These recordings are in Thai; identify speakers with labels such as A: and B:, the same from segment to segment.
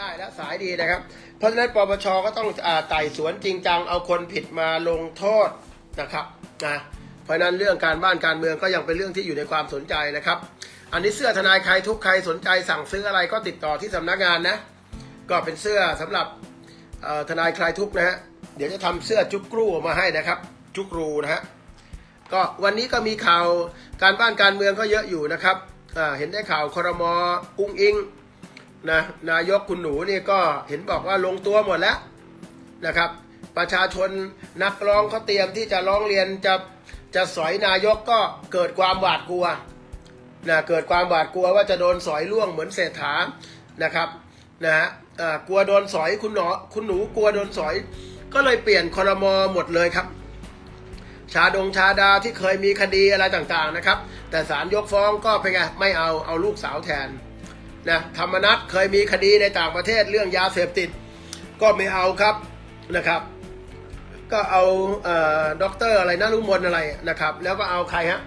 A: ได้และสายดีนะครับ เพราะฉะนั้นปปชก็ต้องอไต่สวนจริงจังเอาคนผิดมาลงโทษนะครับนะเพราะฉะนั้นเรื่องการบ้านการเมืองก็ยังเป็นเรื่องที่อยู่ในความสนใจนะครับ อันนี้เสื้อทนายใครทุกใครสนใจสั่งซื้ออะไรก็ติดต่อที่สำนักงานนะก็เป็นเสื้อสำหรับทนายคลายทุกข์นะฮะเดี๋ยวจะทำเสื้อจุกกรูออกมาให้นะครับ จุกรูนะฮะก็วันนี้ก็มีข่าวการบ้านการเมืองก็เยอะอยู่นะครับเห็นได้ข่าวคอรมออุ้งอิง นะนายกคุณหนูนี่ก็เห็นบอกว่าลงตัวหมดแล้วนะครับ ประชาชนนักร้องเขาเตรียมที่จะร้องเรียนจะจะสอยนายกก็เกิดความหวาดกลัวนะเกิดความหวาดกลัวว่าจะโดนสอยล่วงเหมือนเศรษฐานะครับนะฮะกลัวโดนสอยคุณหนอคุณหนูกลัวโดนสอย ก็เลยเปลี่ยนคอรมอหมดเลยครับ ชาดงชาดาที่เคยมีคดีอะไรต่างๆนะครับ แต่ศาลยกฟ้องก็เป็นไงไม่เอาเอาลูกสาวแทน นะธรรมนัตเคยมีคดีในต่างประเทศเรื่องยาเสพติด ก็ไม่เอาครับนะครับ ก็เอาเอ่อด็อกเตอร์อะไรนะลุมนอะไรนะครับ แล้วก็เอาใครฮะ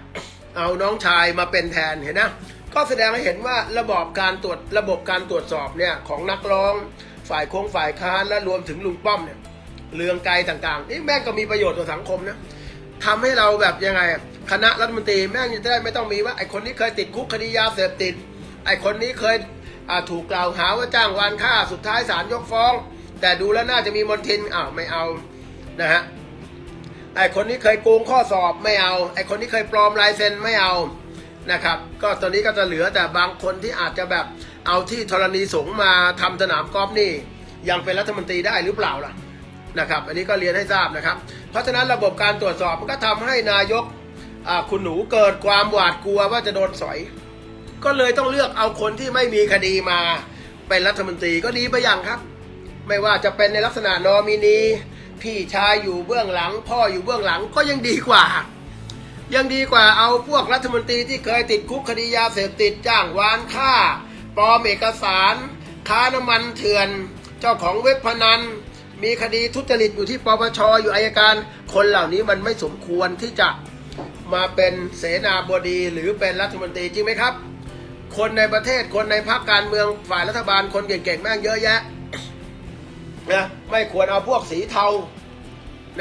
A: เอาน้องชายมาเป็นแทนเห็นนะก็แสดงให้เห็นว่าระบบการตรวจระบบการตรวจสอบเนี่ยของนักร้องฝ่ายโค้งฝ่ายค้านและรวมถึงลุงป้อมเนี่ยเรืองไกลต่างๆนี่แม่งก็มีประโยชน์ต่อสังคมนะทำให้เราแบบยังไงคณะรัฐมนตรีแม่งจะได้ไม่ต้องมีว่าไอคนนี้เคยติดคุกคดียาเสพติด ไอคนนี้เคยถูกกล่าวหาว่าจ้างวานฆ่าสุดท้ายศาลยกฟ้อง แต่ดูแล้วน่าจะมีมนทินอ้าวไม่เอานะฮะไอคนนี้เคยโกงข้อสอบไม่เอา ไอคนนี้เคยปลอมลายเซ็นไม่เอานะครับ ก็ตอนนี้ก็จะเหลือแต่บางคนที่อาจจะแบบเอาที่ธรณีสงมาทำสนามกอล์ฟนี่ ยังเป็นรัฐมนตรีได้หรือเปล่าล่ะนะครับ อันนี้ก็เรียนให้ทราบนะครับ เพราะฉะนั้นระบบการตรวจสอบมันก็ทำให้นายกคุณหนูเกิดความหวาดกลัวว่าจะโดนสอย ก็เลยต้องเลือกเอาคนที่ไม่มีคดีมาเป็นรัฐมนตรีก็ดีไปอย่างครับ ไม่ว่าจะเป็นในลักษณะนอมินีพี่ชายอยู่เบื้องหลัง พ่ออยู่เบื้องหลังก็ยังดีกว่า ยังดีกว่าเอาพวกรัฐมนตรีที่เคยติดคุกคดียาเสพติดจ้างวานฆ่าปลอมเอกสาร ค้าน้ำมันเถื่อน เจ้าของเว็บพนัน มีคดีทุจริตอยู่ที่ปปชอยู่อายการ คนเหล่านี้มันไม่สมควรที่จะมาเป็นเสนาบดีหรือเป็นรัฐมนตรีจริงไหมครับ คนในประเทศคนในพรรคการเมืองฝ่ายรัฐบาลคนเก่งๆแม่งเยอะแยะนะไม่ควรเอาพวกสีเทา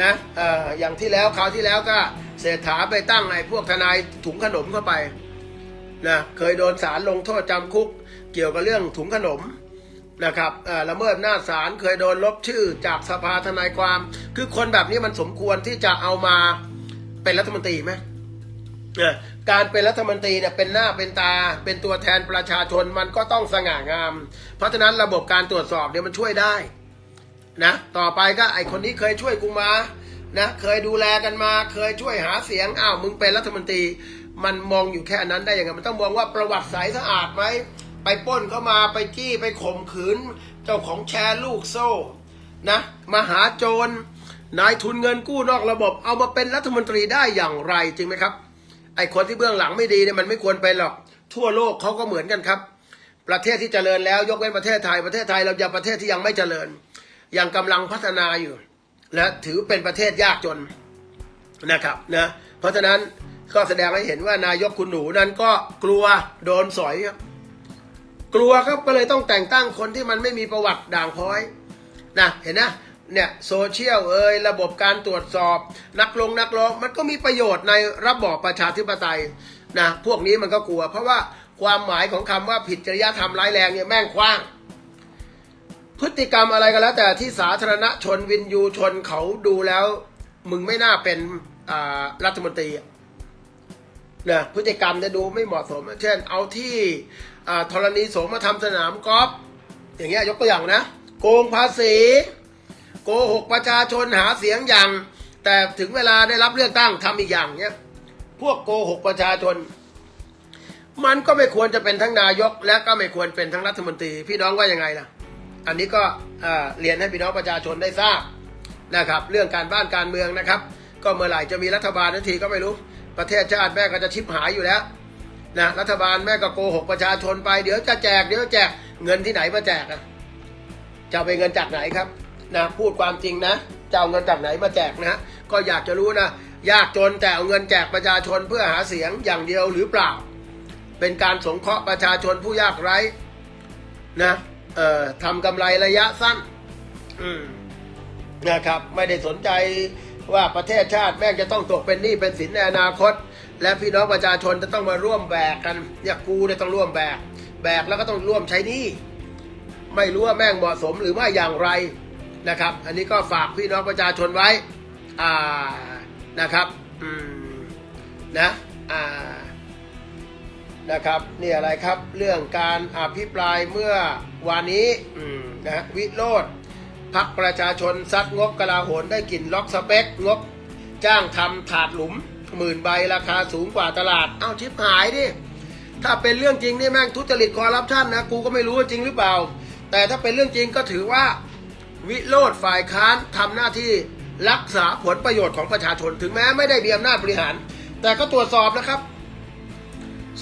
A: นะเอ่ออย่างที่แล้วคราวที่แล้วก็เศรษฐาไปตั้งไอ้พวกทนายถุงขนมเข้าไปนะเคยโดนศาลลงโทษจำคุกเกี่ยวกับเรื่องถุงขนมนะครับละเมิดหน้าศาลเคยโดนลบชื่อจากสภาทนายความ คือคนแบบนี้มันสมควรที่จะเอามาเป็นรัฐมนตรีไหม การเป็นรัฐมนตรีเนี่ยเป็นหน้าเป็นตา เป็นตัวแทนประชาชนมันก็ต้องสง่างาม เพราะฉะนั้นระบบการตรวจสอบเนี่ยมันช่วยได้นะต่อไปก็ไอคนนี้เคยช่วยกูมานะเคยดูแลกันมา เคยช่วยหาเสียงอ้าวมึงเป็นรัฐมนตรี มันมองอยู่แค่นั้นได้ยังไงมันต้องมองว่าประวัติใสสะอาดไหมไปป้นเข้ามาไปจี้ไปข่มขืน เจ้าของแชร์ลูกโซ่นะมาหาโจรนายทุนเงินกู้นอกระบบ เอามาเป็นรัฐมนตรีได้อย่างไรจริงไหมครับ ไอ้คนที่เบื้องหลังไม่ดีเนี่ยมันไม่ควรเป็นหรอก ทั่วโลกเขาก็เหมือนกันครับ ประเทศที่เจริญแล้วยกเว้นประเทศไทย ประเทศไทยเรายังประเทศที่ยังไม่เจริญ ยังกำลังพัฒนาอยู่ และถือเป็นประเทศยากจนนะครับนะเพราะฉะนั้นก็แสดงให้เห็นว่านายกคุณหนูนั้นก็กลัวโดนสอยครับกลัวครับก็เลยต้องแต่งตั้งคนที่มันไม่มีประวัติด่างพร้อยนะเห็นนะ เนี่ยโซเชียลเอ่ยระบบการตรวจสอบ นักลงนักร้องมันก็มีประโยชน์ในระบอบประชาธิปไตยนะพวกนี้มันก็กลัว เพราะว่าความหมายของคำว่าผิดจริยธรรมร้ายแรงเนี่ยแม่งกว้าง พฤติกรรมอะไรก็แล้ว แต่ที่สาธารณชนวินยูชนเขาดูแล้ว มึงไม่น่าเป็นรัฐมนตรีนะพฤติกรรมจะดูไม่เหมาะสม เช่น เอาที่ธรณีสงมาทำสนามกอล์ฟอย่างเงี้ยยกตัวอย่างนะ โกงภาษี กหกประชาชนหาเสียงอย่าง แต่ถึงเวลาได้รับเลือกตั้งทำอีกอย่างเนี้ยพวกโกหกประชาชน มันก็ไม่ควรจะเป็นทั้งนายก และก็ไม่ควรเป็นทั้งรัฐมนตรี พี่น้องว่ายังไงล่ะ อันนี้ก็เอ่อเรียนให้พี่น้องประชาชนได้ทราบนะครับ เรื่องการบ้านการเมืองนะครับ ก็เมื่อไหร่จะมีรัฐบาลทันทีก็ไม่รู้ ประเทศชาติแม่ก็จะชิบหายอยู่แล้วนะรัฐบาลแม่ก็โกหกประชาชนไปเดี๋ยวจะแจกเดี๋ยวแจกเงินที่ไหนมาแจกอะจะไปเงินจากไหนครับ นะพูดความจริงนะจะเอาเงินจากไหนมาแจกนะก็อยากจะรู้นะยากจนแต่เอาเงินแจกประชาชนเพื่อหาเสียงอย่างเดียวหรือเปล่า เป็นการสงเคราะห์ประชาชนผู้ยากไร้นะเอ่อทำกำไรระยะสั้นอืมนะครับไม่ได้สนใจว่าประเทศชาติแม่งจะต้องตกเป็นหนี้เป็นสินในอนาคต และพี่น้องประชาชนจะต้องมาร่วมแบกกันอยากกูเนี่ยต้องร่วมแบก แบกแล้วก็ต้องร่วมใช้หนี้ไม่รู้ว่าแม่งเหมาะสมหรือไม่อย่างไร นะครับ อันนี้ก็ฝากพี่น้องประชาชนไว้อ่านะครับอืมนะอ่านะครับนี่อะไรครับเรื่องการอภิปรายเมื่อวานนี้นะวิโรธพักประชาชนซัดงบกลาโหนได้กลิ่นล็อกสเปคงบ จ้างทำถาดหลุมหมื่นใบราคาสูงกว่าตลาด เอ้าชิบหายดิ ถ้าเป็นเรื่องจริงนี่แม่งทุจริตคอร์รัปชันนะ กูก็ไม่รู้ว่าจริงหรือเปล่า แต่ถ้าเป็นเรื่องจริงก็ถือว่า วิโรธฝ่ายค้านทำหน้าที่รักษาผลประโยชน์ของประชาชน ถึงแม้ไม่ได้มีอำนาจบริหาร แต่ก็ตรวจสอบนะครับ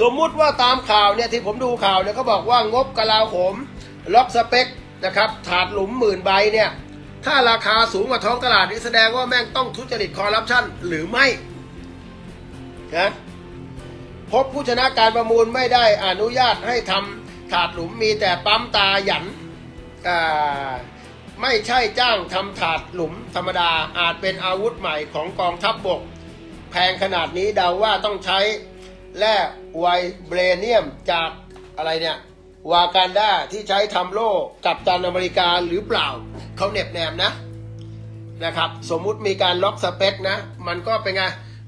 A: สมมุติว่าตามข่าวเนี่ยที่ผมดูข่าวเนี่ยเขาบอกว่างบกลาโหม ล็อกสเปคนะครับถาดหลุมหมื่นใบเนี่ยถ้าราคาสูงกว่าท้องตลาดนี่แสดงว่าแม่งต้องทุจริตคอร์รัปชันหรือไม่นะพบผู้ชนะการประมูลไม่ได้อนุญาตให้ทำถาดหลุมมีแต่ปั๊มตาหยันอ่า ไม่ใช่จ้างทำถาดหลุมธรรมดาอาจเป็นอาวุธใหม่ของกองทัพบบก แพงขนาดนี้เดาว่าต้องใช้แร่ไวเบรเนียมจากอะไรเนี่ยวากันดาที่ใช้ทำโล่กับตันอเมริกาหรือเปล่า เขาเน็บแนมนะนะครับ สมมุติมีการล็อกสเปคนะ มันก็เป็นไง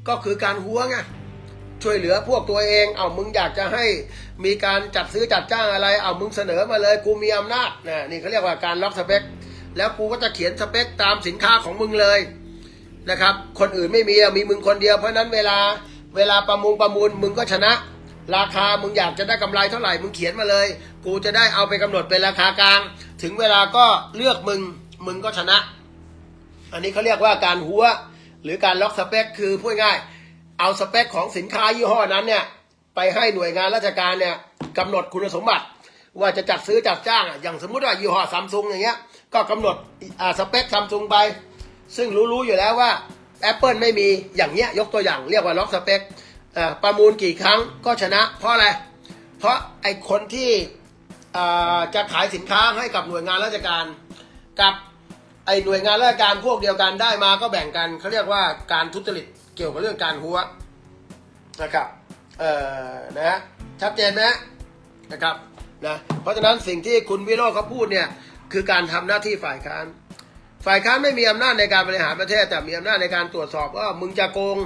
A: ก็คือการหัวไงช่วยเหลือพวกตัวเอง เอามึงอยากจะให้มีการจัดซื้อจัดจ้างอะไร เอามึงเสนอมาเลยกูมีอำนาจนะนี่เขาเรียกว่าการล็อกสเปค แล้วกูก็จะเขียนสเปคตามสินค้าของมึงเลยนะครับ คนอื่นไม่มีมีมึงคนเดียวเพราะนั้นเวลาเวลาประมูลประมูลมึงก็ชนะ ราคามึงอยากจะได้กำไรเท่าไหร่มึงเขียนมาเลย กูจะได้เอาไปกำหนดเป็นราคากลาง ถึงเวลาก็เลือกมึงมึงก็ชนะ อันนี้เขาเรียกว่าการหัวหรือการล็อกสเปค คือพูดง่าย เอาสเปคของสินค้ายี่ห้อนั้นเนี่ยไปให้หน่วยงานราชการเนี่ยกำหนดคุณสมบัติ ว่าจะจัดซื้อจัดจ้างอะอย่างสมมุติว่ายี่ห้อซัมซุงอย่างเงี้ย ก็กำหนดอ่าสเปคซัมซุงไป ซึ่งรู้ๆอยู่แล้วว่า Apple ไม่มีอย่างเงี้ยยกตัวอย่างเรียกว่าล็อกสเปคประมูลกี่ครั้งก็ชนะ เพราะอะไร เพราะไอคนที่อ่าจะขายสินค้าให้กับหน่วยงานราชการ กับไอหน่วยงานราชการพวกเดียวกันได้มาก็แบ่งกันเขาเรียกว่าการทุจริตเกี่ยวกับเรื่องการหัวนะครับเอ่อนะชัดเจนไหมนะครับนะเพราะฉะนั้นสิ่งที่คุณวิโรจน์เขาพูดเนี่ย คือการทำหน้าที่ฝ่ายค้าน ฝ่ายค้านไม่มีอำนาจในการบริหารประเทศ แต่มีอำนาจในการตรวจสอบว่ามึงจะโกง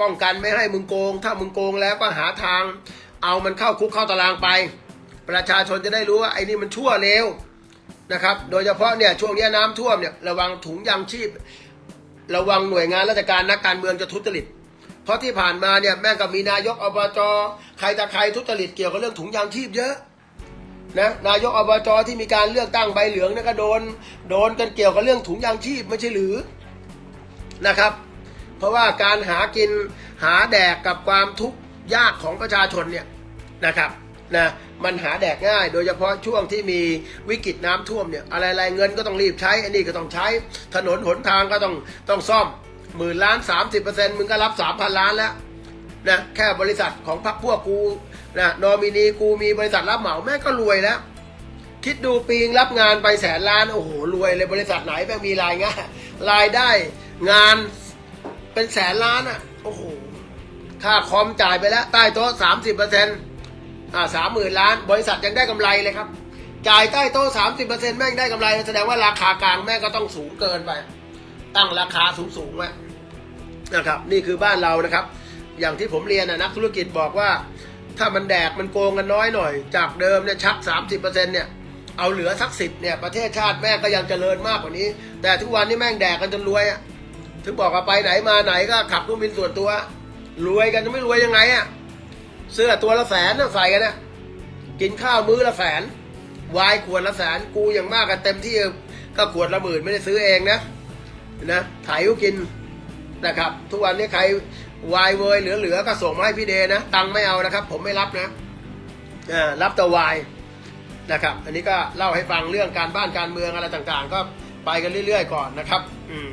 A: ป้องกันไม่ให้มึงโกง ถ้ามึงโกงแล้วก็หาทาง เอามันเข้าคุกเข้าตารางไป ประชาชนจะได้รู้ว่าไอ้นี่มันชั่วเลวนะครับ โดยเฉพาะเนี่ยช่วงนี้น้ำท่วมเนี่ยระวังถุงยางชีพ ระวังหน่วยงานราชการนักการเมืองจะทุจริต เพราะที่ผ่านมาเนี่ยแม่งก็มีนายกอบจใครตะใครทุจริตเกี่ยวกับเรื่องถุงยางชีพเยอะ นะนายกอบจที่มีการเลือกตั้งใบเหลืองนี่ยก็โดนโดนกันเกี่ยวกับเรื่องถุงยางชีพไม่ใช่หรือนะครับ เพราะว่าการหากินหาแดกกับความทุกข์ยากของประชาชนเนี่ยนะครับนะมันหาแดกง่าย โดยเฉพาะช่วงที่มีวิกฤตน้ำท่วมเนี่ยอะไรๆเงินก็ต้องรีบใช้อันนี้ก็ต้องใช้ถนนหนทางก็ต้องต้องซ่อมหมื่นล้านสามสิบเปอร์เซ็นต์มึงก็รับสามพันล้านแล้วนะแค่บริษัทของพรรคพวกกู นะนอมินีกูมีบริษัทรับเหมาแม่ก็รวยแล้ว คิดดูปีงรับงานไปแสนล้าน โอ้โห รวยเลยบริษัทไหนแม่งมีรายงานรายได้งานเป็นแสนล้านอะ โอ้โห ค่าคอมจ่ายไปแล้ว ใต้โต๊ะสามสิบเปอร์เซ็นต์อ่าสามหมื่นล้าน บริษัทยังได้กำไรเลยครับ จ่ายใต้โต๊ะสามสิบเปอร์เซ็นต์แม่งได้กำไร แสดงว่าราคากลางแม่งก็ต้องสูงเกินไป ตั้งราคาสูงสูงไว้นะครับ นี่คือบ้านเรานะครับ อย่างที่ผมเรียนนะนักธุรกิจบอกว่า ถ้ามันแดกมันโกงกันน้อยหน่อย จากเดิมเนี่ยชัก 30%เนี่ยเอาเหลือสักสิบเนี่ยประเทศชาติแม่ก็ยังเจริญมากกว่านี้ แต่ทุกวันนี้แม่งแดกกันจนรวยอะ่ะถึงบอกว่าไปไหนมาไหนก็ขับเครื่องบินส่วนตัวรวยกันจะไม่รวยยังไงอะ่ะเสื้อตัวละแสนน่ะใส่กันนะกินข้าวมื้อละแสนวายขวดละแสนกูอย่างมากกันเต็มที่ก็ขวดละหมื่นไม่ได้ซื้อเองนะนะถ่ายก็กินนะครับ ทุกวันนี้ใคร วายเวยเหลือๆก็ส่งมาให้พี่เดนะ ตังไม่เอานะครับ ผมไม่รับนะอ่ารับแต่วายนะครับ อันนี้ก็เล่าให้ฟังเรื่องการบ้านการเมืองอะไรต่างๆ ก็ไปกันเรื่อยๆก่อนนะครับ อืม